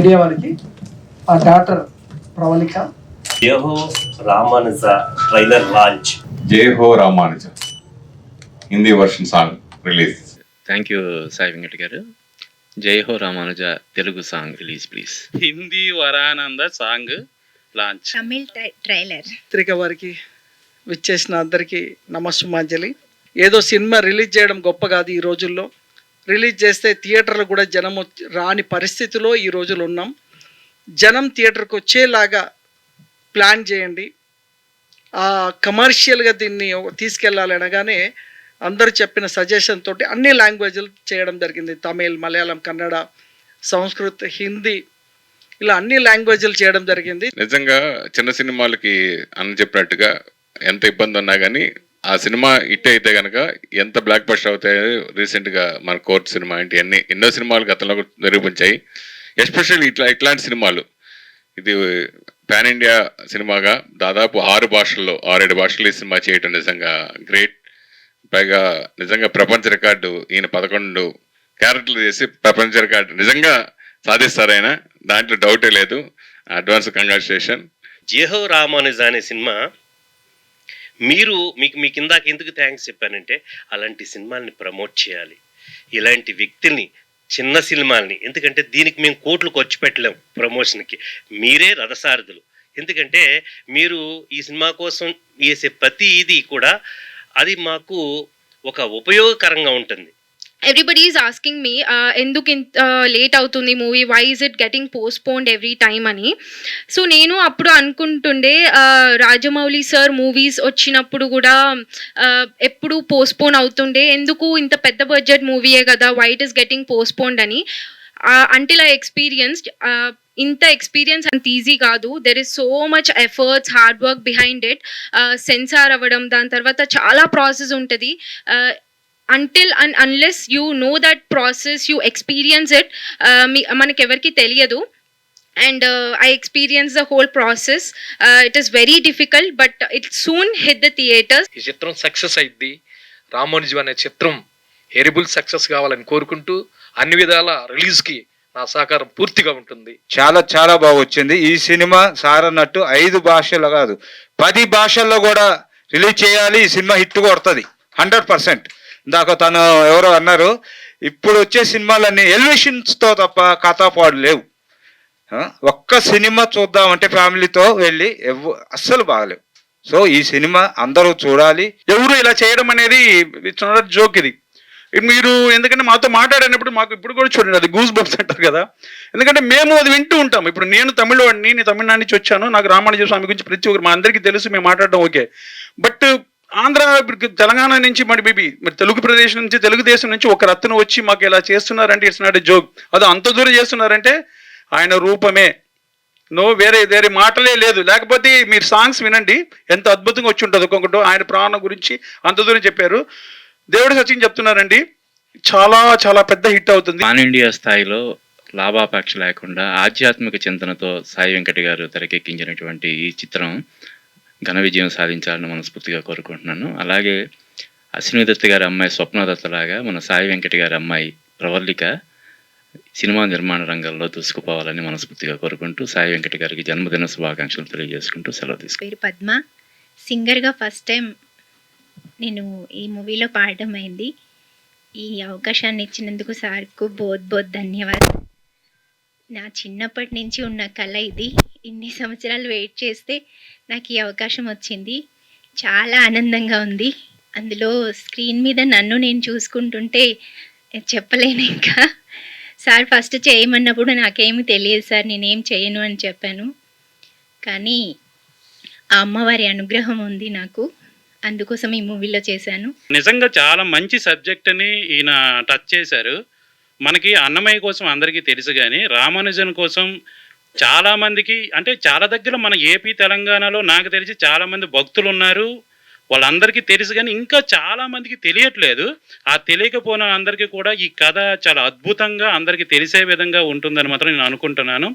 Media వారికి ఆ doctor Pravalika. యహో Ramanuja trailer launch. Jai Ho Ramanuja. Hindi version song release thank you Sai Venkat garu. Jai Ho Ramanuja Telugu song release please Hindi వరానంద song launch. Tamil ట్రై- trailer. పత్రిక వారికి విచ్చేసిన అందరికీ నమస్సుమాంజలి. ఏదో సినిమా రిలీజ్ చేయడం గొప్ప కాదు ఈ రోజుల్లో. రిలీజ్ చేస్తే థియేటర్లు కూడా జనం వచ్చి- రాని పరిస్థితిలో ఈ రోజులు ఉన్నాం. జనం థియేటర్కి వచ్చేలాగా ప్లాన్ చేయండి. ఆ కమర్షియల్గా దీన్ని తీసుకెళ్ళాలి అనగానే అందరూ చెప్పిన సజెషన్ తోటి అన్ని లాంగ్వేజ్లు చేయడం జరిగింది. తమిళ్ మలయాళం కన్నడ సంస్కృత్ హిందీ ఇలా అన్ని లాంగ్వేజ్లు చేయడం జరిగింది. నిజంగా చిన్న సినిమాలకి అన్న చెప్పినట్టుగా ఎంత ఇబ్బంది ఉన్నా కానీ ఆ సినిమా హిట్ అయితే కనుక ఎంత బ్లాక్ బస్టర్ అవుతాయో రీసెంట్గా మన కోర్ట్ సినిమా ఏంటి అన్ని ఎన్నో సినిమాలు గతంలో నిరూపించాయి. ఎస్పెషల్లీ ఇట్లా ఇట్లాంటి సినిమాలు. ఇది పాన్ ఇండియా సినిమాగా దాదాపు ఆరు భాషల్లో ఆరేడు భాషల్లో ఈ సినిమా చేయటం నిజంగా గ్రేట్ పైగా నిజంగా ప్రపంచ రికార్డు ఈయన పదకొండు క్యారెక్టర్లు చేసి ప్రపంచ రికార్డు నిజంగా సాధిస్తారు దాంట్లో డౌటే లేదు. అడ్వాన్స్ కంగ్రాచులేషన్ జేహో రామానుజ అనే సినిమా మీరు మీకు మీ ఇందాక ఎందుకు థ్యాంక్స్ చెప్పానంటే అలాంటి సినిమాల్ని ప్రమోట్ చేయాలి. ఇలాంటి వ్యక్తుల్ని చిన్న సినిమాల్ని ఎందుకంటే దీనికి మేము కోట్లు ఖర్చు పెట్టలేం ప్రమోషన్కి మీరే రథసారథులు. ఎందుకంటే మీరు ఈ సినిమా కోసం వేసే ప్రతి ఇది కూడా అది మాకు ఒక ఉపయోగకరంగా ఉంటుంది. ఎవ్రీబడి ఈజ్ ఆస్కింగ్ మీ ఎందుకు ఇంత లేట్ అవుతుంది movie why is it getting postponed every time అని. సో నేను అప్పుడు అనుకుంటుండే రాజమౌళి సార్ మూవీస్ వచ్చినప్పుడు కూడా ఎప్పుడు పోస్ట్పోన్ అవుతుండే. ఎందుకు ఇంత పెద్ద బడ్జెట్ మూవీయే కదా why it is getting postponed అని. అంటిల్ ఐ ఎక్స్పీరియన్స్డ్ ఇంత ఎక్స్పీరియన్స్ అంత ఈజీ కాదు. There is so much efforts hard work behind it censor అవ్వడం దాని తర్వాత చాలా ప్రాసెస్ ఉంటుంది. Until and unless you know that process you experience it మనకి ఎవరికి తెలియదు. And I experience the whole process it is very difficult but it soon hit the theaters ఈ చిత్రం సక్సెస్ అయింది రామోనిజం అనే చిత్రం హెరిబుల్ సక్సెస్ కావాలని కోరుకుంటూ అన్ని విధాల రిలీజ్కి నా సహకారం పూర్తిగా ఉంటుంది. చాలా చాలా బాగా వచ్చింది. ఈ సినిమా సార్ అన్నట్టు ఐదు భాషల్లో కాదు పది భాషల్లో కూడా రిలీజ్ చేయాలి. ఈ సినిమా హిట్ కొడుతుంది. Hundred percent. ఇందాక తను ఎవరో అన్నారు ఇప్పుడు వచ్చే సినిమాలన్నీ ఎలివేషన్స్తో తప్ప కథా పాడు లేవు ఒక్క సినిమా చూద్దామంటే ఫ్యామిలీతో వెళ్ళి ఎవ్వ అస్సలు బాగలేవు. సో ఈ సినిమా అందరూ చూడాలి. ఎవరు ఇలా చేయడం అనేది ఇట్స్ నాట్ జోక్ ఇది. మీరు ఎందుకంటే మాతో మాట్లాడినప్పుడు మాకు ఇప్పుడు కూడా చూడండి అది గూస్ బంప్స్ అంటారు కదా. ఎందుకంటే మేము అది వింటూ ఉంటాం. ఇప్పుడు నేను తమిళవాడిని నేను తమిళనాడు నుంచి వచ్చాను నాకు రామానుజ స్వామి గురించి ప్రతి ఒక్కరు మా అందరికీ తెలుసు మేము మాట్లాడడం ఓకే. బట్ ఆంధ్ర తెలంగాణ నుంచి మరి బీబీ మరి తెలుగు ప్రదేశం నుంచి తెలుగుదేశం నుంచి ఒక రత్న వచ్చి మాకు ఇలా చేస్తున్నారంటే ఇట్స్ నాట్ జోక్ అది అంత దూరం చేస్తున్నారంటే ఆయన రూపమే. నో వేరే వేరే మాటలే లేదు. లేకపోతే మీరు సాంగ్స్ వినండి ఎంత అద్భుతంగా వచ్చి ఉంటుంది ఒక్కొక్కటి. ఆయన ప్రాణం గురించి అంత దూరం చెప్పారు. దేవుడు సచిన్ చెప్తున్నారండి. చాలా చాలా పెద్ద హిట్ అవుతుంది. పాన్ ఇండియా స్థాయిలో లాభాపేక్ష లేకుండా ఆధ్యాత్మిక చింతనతో సాయి వెంకట్ గారు తెరకెక్కించినటువంటి ఈ చిత్రం ఘన విజయం సాధించాలని మనస్ఫూర్తిగా కోరుకుంటున్నాను. అలాగే అశ్విని దత్ గారి అమ్మాయి స్వప్నదత్త లాగా మన సాయి వెంకట గారి అమ్మాయి ప్రవల్లిక సినిమా నిర్మాణ రంగంలో దూసుకుపోవాలని మనస్ఫూర్తిగా కోరుకుంటూ సాయి వెంకట గారికి జన్మదిన శుభాకాంక్షలు తెలియజేసుకుంటూ సెలవు తీసుకు పేరు పద్మ. సింగర్గా ఫస్ట్ టైం నేను ఈ మూవీలో పాడడం అయింది. ఈ అవకాశాన్ని ఇచ్చినందుకు సార్కు బోధ్ బోధ్ ధన్యవాదాలు. నా చిన్నప్పటి నుంచి ఉన్న కళ ఇది. ఇన్ని సంవత్సరాలు వెయిట్ చేస్తే నాకు ఈ అవకాశం వచ్చింది. చాలా ఆనందంగా ఉంది. అందులో స్క్రీన్ మీద నన్ను నేను చూసుకుంటుంటే చెప్పలేను ఇంకా. సార్ ఫస్ట్ చేయమన్నప్పుడు నాకేమీ తెలియదు సార్ నేనేం చేయను అని చెప్పాను. కానీ ఆ అమ్మవారి అనుగ్రహం ఉంది నాకు. అందుకోసం ఈ మూవీలో చేశాను. నిజంగా చాలా మంచి సబ్జెక్ట్ అని ఈయన టచ్ చేశారు. మనకి అన్నమయ్య కోసం అందరికీ తెలుసు కానీ రామానుజన్ కోసం చాలామందికి అంటే చాలా దగ్గర మన ఏపీ తెలంగాణలో నాకు తెలిసి చాలామంది భక్తులు ఉన్నారు వాళ్ళందరికీ తెలుసు కానీ ఇంకా చాలామందికి తెలియట్లేదు. ఆ తెలియకపోయిన అందరికీ కూడా ఈ కథ చాలా అద్భుతంగా అందరికీ తెలిసే విధంగా ఉంటుందని మాత్రం నేను అనుకుంటున్నాను.